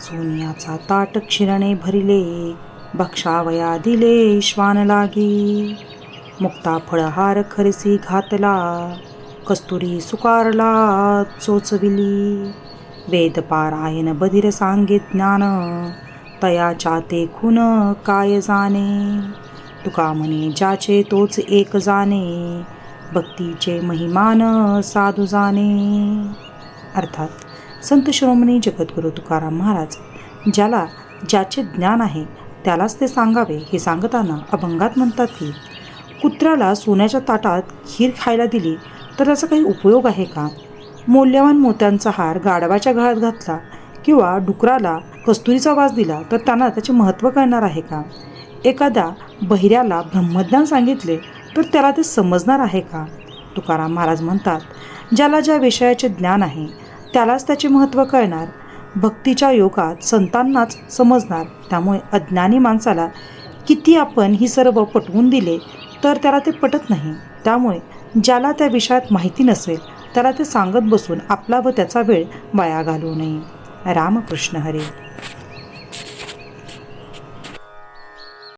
सोनियाचा ताट क्षीरणे भरिले बक्षावया दिले श्वान लागी. मुक्ता फळहार खरसी घातला कस्तुरी सुकारला चोचविली. वेद पारायण बधिर सांगे ज्ञान तयाच्या ते खून काय जाणे? तुका म्हणे ज्याचे तोच एक जाणे भक्तीचे महिमान साधू जाणे. अर्थात संत शिरोमणी जगद्गुरू तुकाराम महाराज ज्याला ज्याचे ज्ञान आहे त्यालाच ते सांगावे हे सांगताना अभंगात म्हणतात की कुत्र्याला सोन्याच्या ताटात खीर खायला दिली तर त्याचा काही उपयोग आहे का? मौल्यवान मोत्यांचा हार गाढवाच्या गळ्यात घातला किंवा डुकराला कस्तुरीचा वास दिला तर त्यांना त्याचे महत्त्व कळणार आहे का? एखाद्या बहिऱ्याला ब्रह्मज्ञान सांगितले तर त्याला ते समजणार आहे का? तुकाराम महाराज म्हणतात ज्याला ज्या विषयाचे ज्ञान आहे त्यालाच त्याचे महत्त्व कळणार. भक्तीच्या योगात संतांनाच समजणार. त्यामुळे अज्ञानी माणसाला किती आपण ही सर्व पटवून दिले तर त्याला ते पटत नाही. त्यामुळे ज्याला त्या विषयात माहिती नसेल त्याला ते सांगत बसून आपला व त्याचा वेळ वाया घालवू नये. रामकृष्ण हरे.